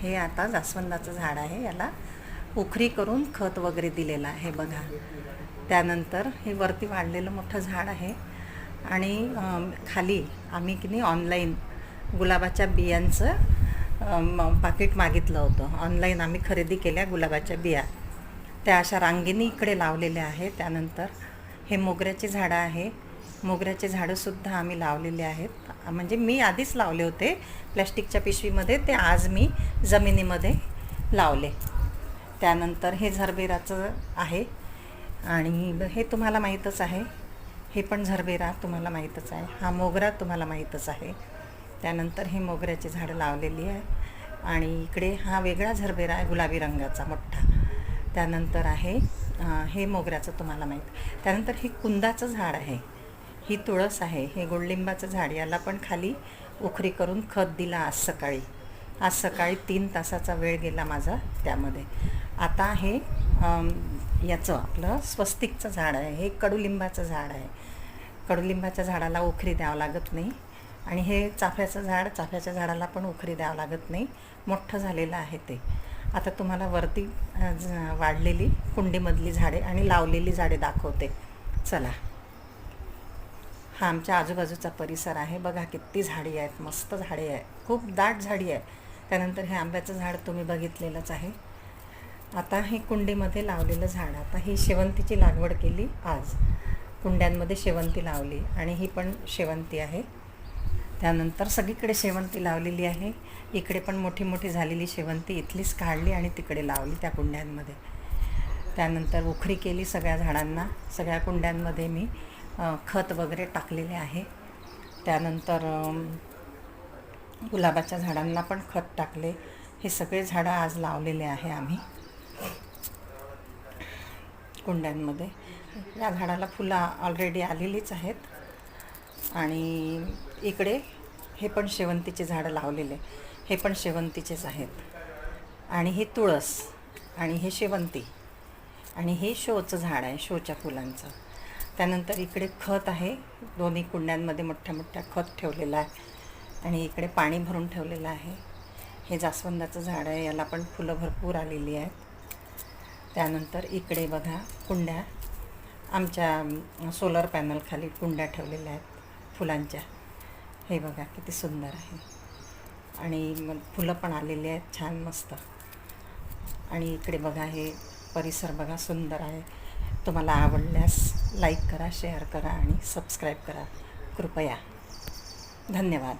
हे आता जास्वंदाचं झाड आहे. याला उखरी करून खत वगैरे दिलेलं आहे बघा. त्यानंतर हे वरती वाढलेलं मोठं झाड आहे. आणि खाली आम्ही की नाही ऑनलाईन गुलाबाच्या बियांचं पाकिट मागितलं होतं. ऑनलाईन आम्ही खरेदी केल्या गुलाबाच्या बिया. त्या अशा रांगेनी इकडे लावलेल्या आहे त्यानंतर हे मोगऱ्याचे झाडं आहे. मोगऱ्याचे झाडंसुद्धा आम्ही लावलेले आहेत. म्हणजे मी आधीच लावले होते. प्लॅस्टिकच्या पिशवीमध्ये ते आज मी जमिनीमध्ये लावले. त्यानंतर हे झरबेराचं आहे. आणि हे तुम्हाला माहीतच आहे. हे पण झरबेरा तुम्हाला माहीतच आहे. हा मोगरा तुम्हाला माहीतच आहे. त्यानंतर हे मोगऱ्याची झाडं लावलेली आहे. आणि इकडे हा वेगळा झरबेरा आहे गुलाबी रंगाचा मोठा. त्यानंतर आहे हे मोगऱ्याचं तुम्हाला माहीत. त्यानंतर हे कुंदाचं झाड आहे. ही तुळस आहे. हे गोडलिंबाचं झाड याला पण खाली उखरी करून खत दिला आज सकाळी. आज सकाळी तीन तासाचा वेळ गेला माझा त्यामध्ये. आता हे याचं आपलं स्वस्तिकचं झाड आहे. हे कडुलिंबाचं झाड आहे. कडुलिंबाच्या झाडाला उखरी द्यावं लागत नाही. आणि हे चाफ्याचं झाड चाफ्याच्या झाडाला पण उखरी द्यावं लागत नाही. मोठं झालेलं आहे ते. आता तुम्हाला वरती वाढलेली कुंडीमधली झाडे आणि लावलेली झाडे दाखवते. चला. हा आमच्या आजूबाजूचा परिसर आहे. बघा किती झाडी आहेत मस्त झाडे आहे खूप दाट झाडी आहे त्यानंतर हे आंब्याचं झाड तुम्ही बघितलेलंच आहे. आता हे कुंडीमध्ये लावलेलं झाड आता ही शेवंतीची लागवड केली आज. कुंड्यांमध्ये शेवंती लावली आणि ही पण शेवंती आहे. त्यानंतर सगळीकडे शेवंती लावलेली आहे. इकडे पण मोठी मोठी झालेली शेवंती इथलीच काढली आणि तिकडे लावली त्या कुंड्यांमध्ये. त्यानंतर उखरी केली सगळ्या झाडांना. सगळ्या कुंड्यांमध्ये मी खत वगैरे टाकलेले आहे. त्यानंतर गुलाबाच्या झाडांना पण खत टाकले. हे सगळे झाडं आज लावलेले आहे आम्ही. कुंड्यांमध्ये. या झाडाला फुलं ऑलरेडी आलेलीच आहेत. आणि इकडे हे पण शेवंतीचे झाडं लावलेले. हे पण शेवंतीचेच आहेत. आणि हे तुळस आणि हे शेवंती. आणि हे शोचं झाड आहे शोच्या फुलांचं. त्यानंतर इकडे खत आहे. दोन्ही कुंड्यांमध्ये मोठ्या मोठ्या खत ठेवलेलं आहे. आणि इकडे पाणी भरून ठेवलेलं आहे. हे जास्वंदाचं झाड आहे. याला पण फुलं भरपूर आलेली आहेत. त्यानंतर इकडे बघा कुंड्या. आमच्या सोलर पॅनलखाली कुंड्या ठेवलेल्या आहेत फुलांच्या. हे बघा किती सुंदर आहे. आणि मग फुलं पण आलेली आहेत. छान मस्त. आणि इकडे बघा हे परिसर बघा सुंदर आहे. तुम्हाला आवडल्यास लाईक करा शेअर करा आणि सबस्क्राईब करा. कृपया. धन्यवाद.